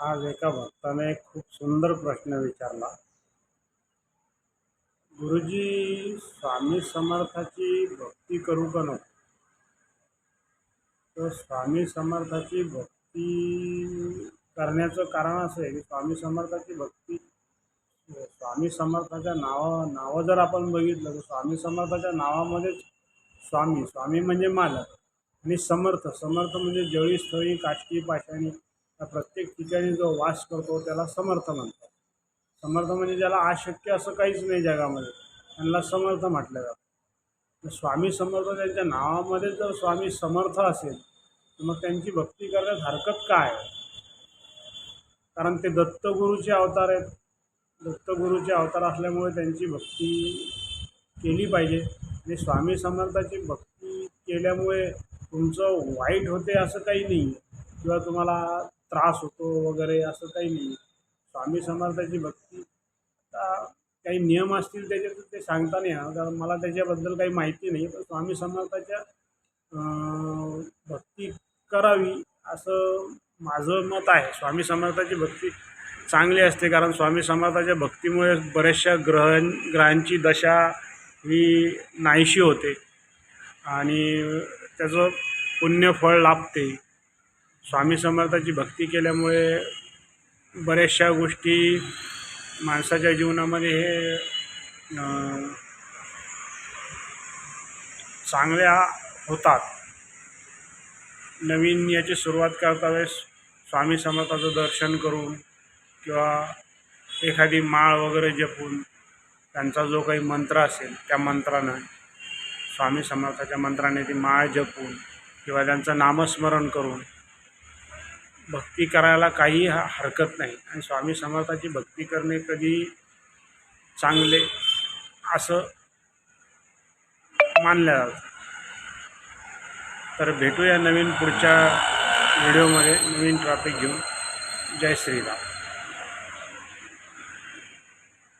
आज एका भक्ताने एक खूप सुंदर प्रश्न विचारला. गुरुजी स्वामी समर्थाची भक्ती करू का नको? तर स्वामी समर्थाची भक्ती करण्याचं कारण असं आहे की स्वामी समर्थाची भक्ती स्वामी समर्थाच्या नावा नावं जर आपण बघितलं तर स्वामी समर्थाच्या नावामध्येच स्वामी स्वामी म्हणजे मालक आणि समर्थ. समर्थ म्हणजे जळी स्थळी काष्टी पाषाणी त्या प्रत्येक ठिकाणी जो वास करतो त्याला समर्थ म्हणतात. समर्थ म्हणजे ज्याला अशक्य असं काहीच नाही जगामध्ये त्यांना समर्थ म्हटलं जातं. तर स्वामी समर्थ त्यांच्या नावामध्ये जर स्वामी समर्थ असेल तर मग त्यांची भक्ती करण्यास हरकत काय? आहे कारण ते दत्तगुरूचे अवतार आहेत. दत्तगुरूचे अवतार असल्यामुळे त्यांची भक्ती केली पाहिजे. आणि स्वामी समर्थाची भक्ती केल्यामुळे तुमचं वाईट होते असं काही नाही. किंवा तुम्हाला त्रास होतो वगैरे असं काही नाही. स्वामी समर्थाची भक्ती. आता काही नियम असतील त्याच्यात ते सांगता नाही कारण मला त्याच्याबद्दल काही माहिती नाही. पण स्वामी समर्थाच्या भक्ती करावी असं माझं मत आहे. स्वामी समर्थाची भक्ती चांगली असते. कारण स्वामी समर्थाच्या भक्तीमुळे बऱ्याचशा ग्रह ग्रहांची दशा ही नाहीशी होते. आणि त्याचं पुण्यफळ लाभते. स्वामी समर्थाची भक्ती केल्यामुळे बऱ्याचशा गोष्टी माणसाच्या जीवनामध्ये हे चांगल्या होतात. नवीन याची सुरुवात करता वेळेस स्वामी समर्थाचं दर्शन करून किंवा एखादी माळ वगैरे जपून त्यांचा जो काही मंत्र असेल त्या मंत्रानं स्वामी समर्थाच्या मंत्राने ती माळ जपून किंवा त्यांचं नामस्मरण करून भक्ती करायला काही हरकत नाही. आणि स्वामी समर्थाची भक्ती करणे कधी चांगले असं मानलं जातं. तर भेटूया नवीन पुढच्या व्हिडिओमध्ये. नवीन टॉपिक घेऊन. जय श्रीराम.